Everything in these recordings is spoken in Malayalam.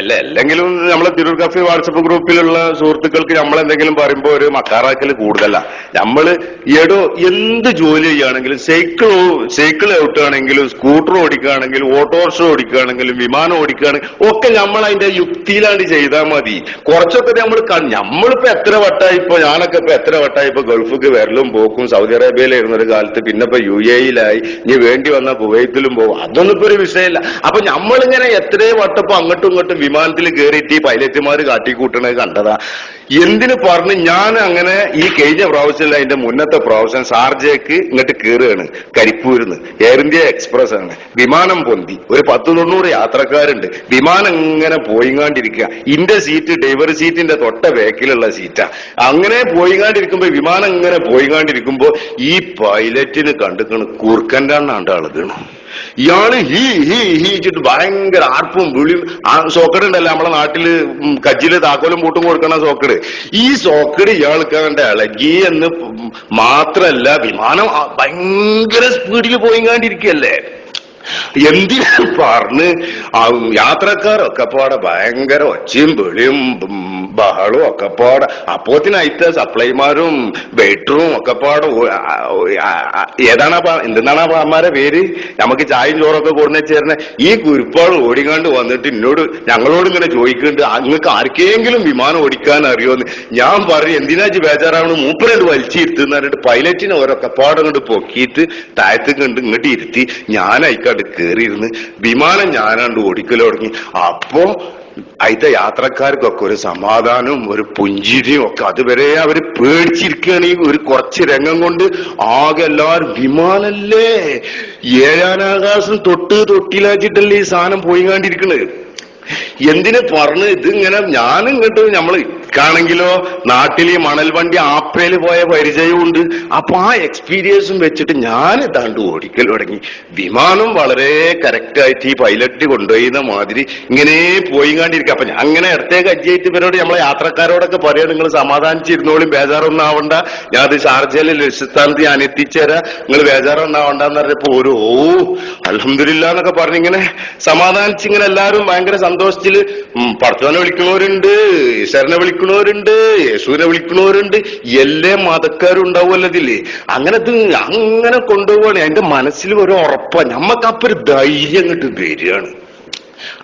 അല്ല അല്ലെങ്കിലും നമ്മളെ തിരൂർ കഫി വാട്സപ്പ് ഗ്രൂപ്പിലുള്ള സുഹൃത്തുക്കൾക്ക് നമ്മൾ എന്തെങ്കിലും പറയുമ്പോൾ ഒരു മക്കാറാക്കൽ കൂടുതല. നമ്മൾ എടോ എന്ത് ജോലി ചെയ്യുകയാണെങ്കിലും സൈക്കിൾ സൈക്കിൾ ഓട്ടുകയാണെങ്കിലും സ്കൂട്ടർ ഓടിക്കുകയാണെങ്കിലും ഓട്ടോറിക്ഷ ഓടിക്കുകയാണെങ്കിലും വിമാനം ഓടിക്കുകയാണെങ്കിലും ഒക്കെ നമ്മൾ അതിന്റെ യുക്തിയിലാണ് ചെയ്താൽ മതി. കുറച്ചൊക്കെ നമ്മൾ നമ്മളിപ്പോ എത്ര വട്ടായി ഇപ്പൊ ഞാനൊക്കെ ഇപ്പൊ എത്ര വട്ടായി ഇപ്പൊ ഗൾഫിക്ക് വരലും പോക്കും സൗദി അറേബ്യയിലായിരുന്ന ഒരു കാലത്ത് പിന്നെ ഇപ്പൊ യു എയിലായി ഇനി വേണ്ടി വന്ന കുവൈത്തിലും പോകും അതൊന്നും ഇപ്പൊ ഒരു വിഷയമില്ല അപ്പൊ നമ്മളിങ്ങനെ എത്രയോ വട്ടപ്പോ അങ്ങോട്ടും ഇങ്ങോട്ടും വിമാനത്തിൽ കയറിയിട്ട് ഈ പൈലറ്റുമാർ കാട്ടിക്കൂട്ടണത് കണ്ടതാ. എന്തിനു പറഞ്ഞ് ഞാൻ അങ്ങനെ ഈ കഴിഞ്ഞ പ്രാവശ്യം അതിന്റെ മുന്നത്തെ പ്രാവശ്യം ഷാർജയ്ക്ക് ഇങ്ങോട്ട് കയറുകയാണ് കരിപ്പൂരിന്ന്. എയർ ഇന്ത്യ എക്സ്പ്രസ് ആണ് വിമാനം പൊന്തി. ഒരു പത്ത് തൊണ്ണൂറ് യാത്രക്കാരുണ്ട്. വിമാനം ഇങ്ങനെ പോയിങ്ങാണ്ടിരിക്കുക. ഇന്റെ സീറ്റ് ഡ്രൈവർ സീറ്റിന്റെ തൊട്ട ബാക്കിലുള്ള സീറ്റാ. അങ്ങനെ പോയിങ്ങാണ്ടിരിക്കുമ്പോ വിമാനം ഇങ്ങനെ പോയിങ്ങാണ്ടിരിക്കുമ്പോ ഈ പൈലറ്റിന് കണ്ടുക്കണ് കുറുക്കന്റെ ആളുകയാണ് ഇയാൾ ഹീ ഹീ ഹീച്ചിട്ട് ഭയങ്കര ആർപ്പും വിളിയും. സോക്കട് ഉണ്ടല്ലോ നമ്മളെ നാട്ടിൽ കജ്ജിൽ താക്കോലും പൂട്ടും കൊടുക്കണ സോക്കട് ഈ സോക്കട് ഇയാൾക്ക് കണ്ട ഇളകി എന്ന് മാത്രല്ല വിമാനം ഭയങ്കര സ്പീഡിൽ പോയിങ്ങാണ്ടിരിക്കല്ലേ. എന്തിനാ പറഞ്ഞ്? യാത്രക്കാരൊക്കെ പാടെ ഭയങ്കര ഒച്ചയും വിളിയും ഉം, ബഹളവും ഒക്കെ പാടെ. അപ്പോത്തിനയത്തെ സപ്ലൈമാരും വെയിറ്ററും ഒക്കെ പാട് ഓ- ആ, ഓ- ആ, ആ, ഏതാണ് എന്തെന്നാണ് പാമാരെ പേര്? നമുക്ക് ചായയും ചോറൊക്കെ കൊടുന്ന ചേർന്ന്. ഈ കുരുപ്പാട് ഓടിക്കാണ്ട് വന്നിട്ട് എന്നോട് ഞങ്ങളോട് ഇങ്ങനെ ചോദിക്കുന്നുണ്ട് നിങ്ങൾക്ക് ആർക്കെങ്കിലും വിമാനം ഓടിക്കാൻ അറിയോന്ന്? ഞാൻ പറഞ്ഞു എന്തിനാ ബേജാറാവണം? മൂപ്പരണ്ട് വലിച്ചിരുത്തുന്ന പറഞ്ഞിട്ട് പൈലറ്റിനെ ഓരോ പാടം കൊണ്ട് പൊക്കിയിട്ട് താഴത്ത് കണ്ട് ഇങ്ങോട്ട് ഇരുത്തി ഞാൻ കയറിയിരുന്ന് വിമാനം ഞാനാണ്ട് ഓടിക്കൽ തുടങ്ങി. അപ്പോ അതിന്റെ യാത്രക്കാർക്കൊക്കെ ഒരു സമാധാനവും ഒരു പുഞ്ചിരിയും ഒക്കെ. അതുവരെ അവർ പേടിച്ചിരിക്കുകയാണ് ഈ ഒരു കുറച്ച് രംഗം കൊണ്ട് ആകെ എല്ലാവരും വിമാനല്ലേ? ഏഴാനാകാശം തൊട്ട് തൊട്ടിലാച്ചിട്ടല്ലേ ഈ സാധനം പോയി കണ്ടിരിക്കണത് എന്തിനു പറഞ്ഞ് ഇതിങ്ങനെ ഞാനും ഇങ്ങോട്ട് നമ്മൾ ഇക്കാണെങ്കിലോ നാട്ടിൽ ഈ മണൽ വണ്ടി ആപ്പയിൽ പോയ പരിചയമുണ്ട് അപ്പൊ ആ എക്സ്പീരിയൻസും വെച്ചിട്ട് ഞാൻ ഇതാണ്ട് ഓടിക്കൽ തുടങ്ങി. വിമാനം വളരെ കറക്റ്റ് ആയിട്ട് ഈ പൈലറ്റ് കൊണ്ടുപോയിരുന്ന മാതിരി ഇങ്ങനെ പോയി കണ്ടിരിക്കുക അപ്പൊ ഞാൻ അങ്ങനെ ഇടത്തേക്ക് അജ്ജയിട്ട് ഇവരോട് നമ്മളെ യാത്രക്കാരോടൊക്കെ പറയാം നിങ്ങൾ സമാധാനിച്ചിരുന്നോളും ബേജാറൊന്നും ആവണ്ട. ഞാൻ അത് ഷാർജയിലെ ലക്ഷ്യസ്ഥാനത്ത് ഞാൻ എത്തിച്ചേരാ. നിങ്ങൾ ബേജാറൊന്നും ആവണ്ടെന്ന് പറഞ്ഞപ്പോ ഒരു ഓ അലഹമില്ല എന്നൊക്കെ പറഞ്ഞിങ്ങനെ സമാധാനിച്ചിങ്ങനെ എല്ലാവരും ഭയങ്കര സന്തോഷത്തിൽ ഉം, വിളിക്കുന്നവരുണ്ട്. ഈശ്വരനെ ഈശ്വരനെ വിളിക്കണവരുണ്ട് യേശുവിനെ വിളിക്കണവരുണ്ട് എല്ലാ മതക്കാരും ഉണ്ടാവുമല്ലോ ഇതിൽ അങ്ങനെ അങ്ങനെ കൊണ്ടുപോവാണ്. എന്റെ മനസ്സിൽ ഒരു ഉറപ്പാ. നമ്മക്കപ്പൊ ഒരു ധൈര്യം അങ്ങോട്ട് വരികയാണ്.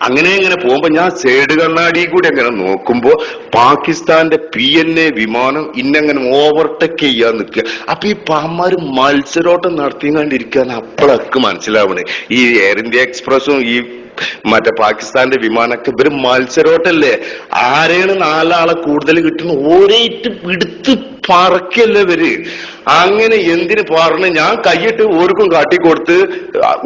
അങ്ങനെ ഇങ്ങനെ പോകുമ്പോ ഞാൻ സൈഡ് കണ്ണാടി കൂടി അങ്ങനെ നോക്കുമ്പോ പാകിസ്ഥാന്റെ പി എൻ എ വിമാനം ഇന്നെങ്ങനെ ഓവർടേക്ക് ചെയ്യാൻ നിൽക്കുക. അപ്പൊ ഈ പാമാര് മത്സരോട്ടം നടത്തിക്കൊണ്ടിരിക്കാൻ അപ്പോഴൊക്കെ മനസ്സിലാവണേ. ഈ എയർ ഇന്ത്യ എക്സ്പ്രസും ഈ മറ്റേ പാകിസ്ഥാന്റെ വിമാനമൊക്കെ ഇവർ മത്സരോട്ടല്ലേ? ആരെയാണ് നാലാളെ കൂടുതൽ കിട്ടുന്ന? ഓരേറ്റ് എടുത്ത് പറക്കല്ലേ ഇവർ? അങ്ങനെ എന്തിനു പറഞ്ഞു ഞാൻ കൈയിട്ട് ഓർക്കും കാട്ടിക്കൊടുത്ത്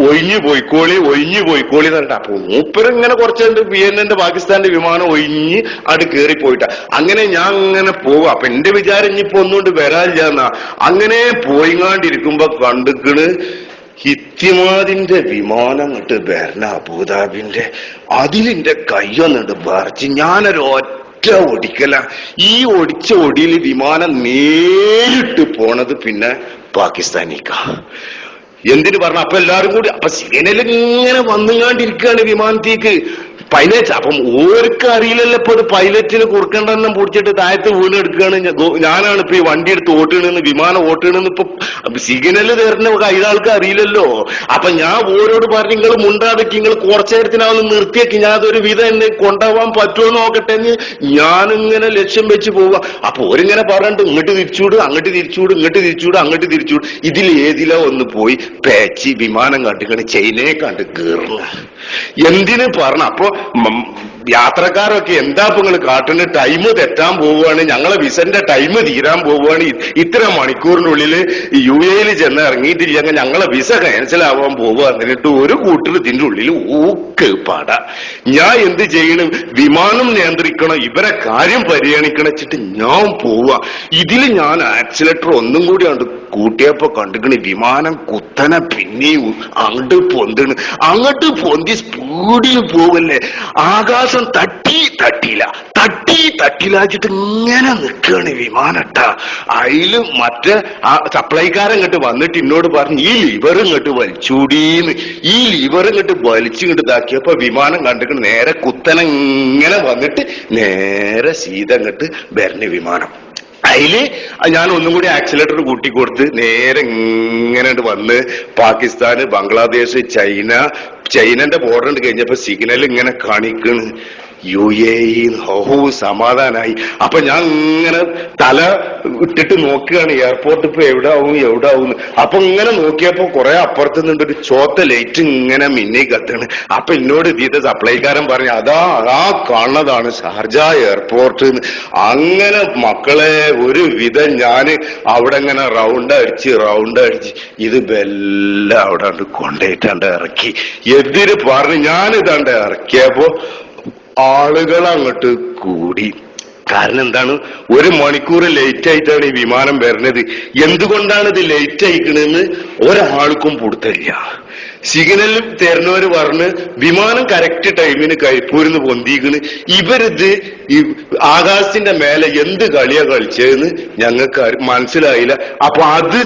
ഒഴിഞ്ഞു പോയിക്കോളി ഒഴിഞ്ഞു പോയിക്കോളി എന്ന് പറഞ്ഞിട്ട് അപ്പൊ മൂപ്പരിങ്ങനെ കുറച്ചുണ്ട് ബി എൻ എന്റെ പാകിസ്ഥാന്റെ വിമാനം ഒഴിഞ്ഞ് അവിടെ കയറി പോയിട്ട അങ്ങനെ ഞാൻ അങ്ങനെ പോകും അപ്പൊ എന്റെ വിചാരം ഇനിയിപ്പോ ഒന്നുകൊണ്ട് വരാനില്ല എന്നാ. അങ്ങനെ പോയിങ്ങാണ്ടിരിക്കുമ്പോ കണ്ടുക്കണ് ഹിത്യമാതിന്റെ വിമാനം അങ്ങോട്ട് വരണ അബുദാബിന്റെ അതിലിന്റെ കയ്യൊന്നിട്ട് പറിച്ച് ഞാനൊരു ഒറ്റ ഒടിക്കല ഈ ഒടിച്ച ഒടിയിൽ വിമാനം നേരിട്ട് പോണത് പിന്നെ പാകിസ്ഥാനിക്ക. എന്തിനു പറഞ്ഞ? അപ്പൊ എല്ലാരും കൂടി അപ്പൊ സിഗ്നൽ ഇങ്ങനെ വന്നുകൊണ്ടിരിക്കുകയാണ് വിമാനത്തേക്ക്. പൈലറ്റ് അപ്പം ഓർക്ക് അറിയില്ലല്ലോ ഇപ്പൊ ഇത് പൈലറ്റിന് കുറുക്കണ്ടെണ്ണം പിടിച്ചിട്ട് താഴത്ത് വീണ് എടുക്കുകയാണ് ഞ- ഗോ- ഞാനാണ് ഇപ്പൊ ഈ വണ്ടി എടുത്ത് ഓട്ടണെന്ന് വിമാനം ഓട്ടണെന്ന് ഇപ്പൊ സിഗ്നൽ തരുന്ന കൈതാൾക്ക് അറിയില്ലല്ലോ. അപ്പൊ ഞാൻ ഓരോട് പറഞ്ഞു നിങ്ങൾ മുണ്ടാതൊക്കെ നിങ്ങൾ കുറച്ചു നേരത്തിനാവുന്ന നിർത്തിയൊക്കെ. ഞാൻ അതൊരു വിധം എന്നെ കൊണ്ടുപോകാൻ പറ്റുമോ നോക്കട്ടെ എന്ന് ഞാനിങ്ങനെ ലക്ഷ്യം വെച്ച് പോവുക അപ്പൊ ഓരിങ്ങനെ പറഞ്ഞിട്ട് ഇങ്ങോട്ട് തിരിച്ചുവിട് അങ്ങോട്ട് തിരിച്ചുവിട് ഇങ്ങോട്ട് തിരിച്ചുവിട് അങ്ങോട്ട് തിരിച്ചുവിട് ഇതിൽ ഏതിലോ ഒന്ന് പോയി? പേച്ചി വിമാനം കണ്ടുകണ് ചൈനയെ കണ്ട് കീറുക എന്തിനു പറഞ്ഞ? അപ്പൊ യാത്രക്കാരൊക്കെ എന്താ നിങ്ങൾ കാട്ടുന്ന ടൈം തെറ്റാൻ പോവുകയാണ്. ഞങ്ങളെ വിസന്റെ ടൈം തീരാൻ പോവുകയാണ്. ഇത്ര മണിക്കൂറിനുള്ളിൽ യു എയിൽ ചെന്ന് ഇറങ്ങിയിട്ടില്ലെങ്കിൽ ഞങ്ങളെ വിസ ക്യാൻസൽ ആവാൻ പോവുക എന്നിട്ട് ഒരു കൂട്ടർ ഇതിന്റെ ഉള്ളിൽ ഊക്ക് പാട. ഞാൻ എന്ത് ചെയ്യണം? വിമാനം നിയന്ത്രിക്കണം. ഇവരെ കാര്യം പരിഗണിക്കണം വെച്ചിട്ട് ഞാൻ പോവുക. ഇതിൽ ഞാൻ ആക്സിലേറ്റർ ഒന്നും കൂടി കൂട്ടിയപ്പോ കണ്ടുക്കണ് വിമാനം കുത്തനെ പിന്നെയും അങ്ങോട്ട് പൊന്തിണ്. അങ്ങോട്ട് പൊന്തി സ്പീഡിൽ പോകല്ലേ ആകാശം തട്ടി തട്ടിയില്ല. തട്ടി തട്ടിലാച്ചിട്ട് ഇങ്ങനെ നിൽക്കുകയാണ് വിമാനട്ട. അതിൽ മറ്റേ ആ സപ്ലൈക്കാരൻ ഇങ്ങോട്ട് വന്നിട്ട് എന്നോട് പറഞ്ഞു ഈ ലിവർ ഇങ്ങോട്ട് വലിച്ചൂടീന്ന്. ഈ ലിവർ ഇങ്ങോട്ട് വലിച്ചു ഇങ്ങോട്ട് ഇതാക്കിയപ്പോ വിമാനം കണ്ടിട്ട് നേരെ കുത്തനെ ഇങ്ങനെ വന്നിട്ട് നേരെ സീത ഇങ്ങോട്ട് വരണ വിമാനം. അതിൽ ഞാൻ ഒന്നും കൂടി ആക്സിലേറ്റർ കൂട്ടി കൊടുത്ത് നേരെ ഇങ്ങനെ വന്ന് പാകിസ്ഥാന് ബംഗ്ലാദേശ് ചൈന ചൈനന്റെ ബോർഡർ കഴിഞ്ഞപ്പോ സിഗ്നൽ ഇങ്ങനെ കാണിക്കണ്. യു എ ഇ ഹോ സമാധാനായി. അപ്പൊ ഞാൻ ഇങ്ങനെ തല ഇട്ടിട്ട് നോക്കുകയാണ്. എയർപോർട്ട് ഇപ്പൊ എവിടെ ആവും എവിടെ ആവും അപ്പൊ ഇങ്ങനെ നോക്കിയപ്പോ കുറെ അപ്പുറത്ത് നിന്നിട്ട് ഒരു ചോത്ത ലൈറ്റ് ഇങ്ങനെ മിന്നി കത്താണ്. അപ്പൊ എന്നോട് ഇതിന്റെ സപ്ലൈക്കാരൻ പറഞ്ഞു അതാ ആ കാണുന്നതാണ് ഷാർജ എയർപോർട്ട് അങ്ങനെ മക്കളെ ഒരു വിധം ഞാൻ അവിടെ ഇങ്ങനെ റൗണ്ട് അടിച്ച് റൗണ്ട് അടിച്ച് ഇത് ബെല്ല അവിടെ കൊണ്ടേറ്റാണ്ട് ഇറക്കി. എതിര് പറഞ്ഞ് ഞാനിതാണ്ട് ഇറക്കിയപ്പോ ആളുകൾ അങ്ങോട്ട് കൂടി. കാരണം എന്താണ്? ഒരു മണിക്കൂർ ലേറ്റ് ആയിട്ടാണ് ഈ വിമാനം വരുന്നത്. എന്തുകൊണ്ടാണ് ഇത് ലേറ്റ് ആയിക്കണെന്ന് ഒരാൾക്കും പൊടുത്തില്ല സിഗ്നൽ തരുന്നവര് പറഞ്ഞ് വിമാനം കറക്റ്റ് ടൈമിന് കൈപ്പൂരിന്ന് പൊന്തിക്കണ്. ഇവരിത് ഈ ആകാശത്തിന്റെ മേലെ എന്ത് കളിയാ കളിച്ചതെന്ന് ഞങ്ങൾക്ക് മനസ്സിലായില്ല. അപ്പൊ അത്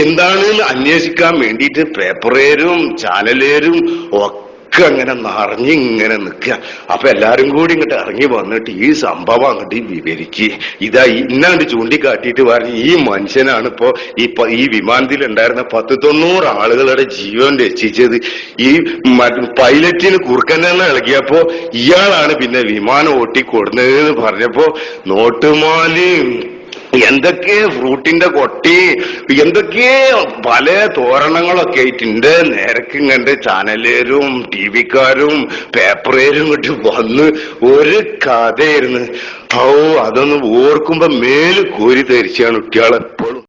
എന്താണ് അന്വേഷിക്കാൻ വേണ്ടിയിട്ട് പേപ്പറേരും ചാനലേരും ഒക്കെ അങ്ങനെ നിറഞ്ഞിങ്ങനെ നിൽക്കുക. അപ്പൊ എല്ലാരും കൂടി ഇങ്ങോട്ട് ഇറങ്ങി വന്നിട്ട് ഈ സംഭവം അങ്ങോട്ട് വിവരിക്കുക ഇതാ ഇന്നാണ്ട് ചൂണ്ടിക്കാട്ടിയിട്ട് പറഞ്ഞ് ഈ മനുഷ്യനാണ് ഇപ്പോ ഈ ഈ വിമാനത്തിൽ ഉണ്ടായിരുന്ന പത്ത് തൊണ്ണൂറ് ആളുകളുടെ ജീവൻ രക്ഷിച്ചത്. ഈ പൈലറ്റിന് കുറുക്കനെണ്ണ ഇളകിയപ്പോ ഇയാളാണ് പിന്നെ വിമാനം ഓട്ടിക്കൊടുന്നതെന്ന് പറഞ്ഞപ്പോ നോട്ടുമാലി എന്തൊക്കെ ഫ്രൂട്ടിന്റെ കൊട്ടി എന്തൊക്കെ പല തോരണങ്ങളൊക്കെ ആയിട്ടുണ്ട്. നേരക്ക് കണ്ട് ചാനലേരും ടി വിക്കാരും പേപ്പറേരും ഇങ്ങോട്ട് വന്ന് ഒരു കഥയായിരുന്നു. ഓ അതൊന്ന് ഓർക്കുമ്പോ മേൽ കോരി തരിച്ചാണ് കുട്ടികളെപ്പോഴും.